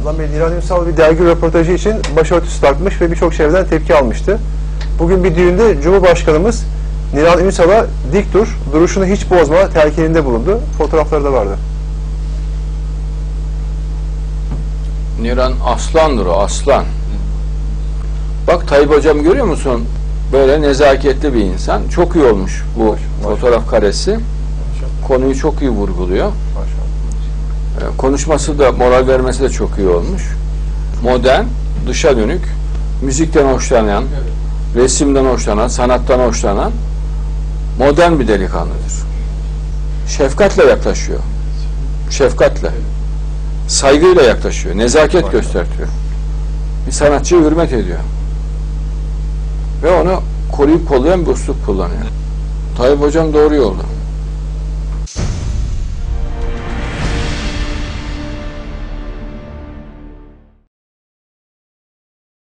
Adnan Bey, Niran Ünsal bir dergi röportajı için başörtüsü takmış ve birçok çevreden tepki almıştı. Bugün bir düğünde Cumhurbaşkanımız Niran Ünsal'a dik dur, duruşunu hiç bozma telkininde bulundu. Fotoğrafları da vardı. Niran aslandır o aslan. Bak Tayyip hocam görüyor musun? Böyle nezaketli bir insan. Çok iyi olmuş bu Maşallah. fotoğraf karesi. Konuyu çok iyi vurguluyor. Maşallah. Konuşması da moral vermesi de çok iyi olmuş. Modern, dışa dönük, müzikten hoşlanan, resimden hoşlanan, sanattan hoşlanan modern bir delikanlıdır. Şefkatle yaklaşıyor. Şefkatle. Saygıyla yaklaşıyor. Nezaket göstertiyor. Bir sanatçıya hürmet ediyor. Ve onu koruyup kollayan bir üslup kullanıyor. Tayyip Hocam doğru yolda.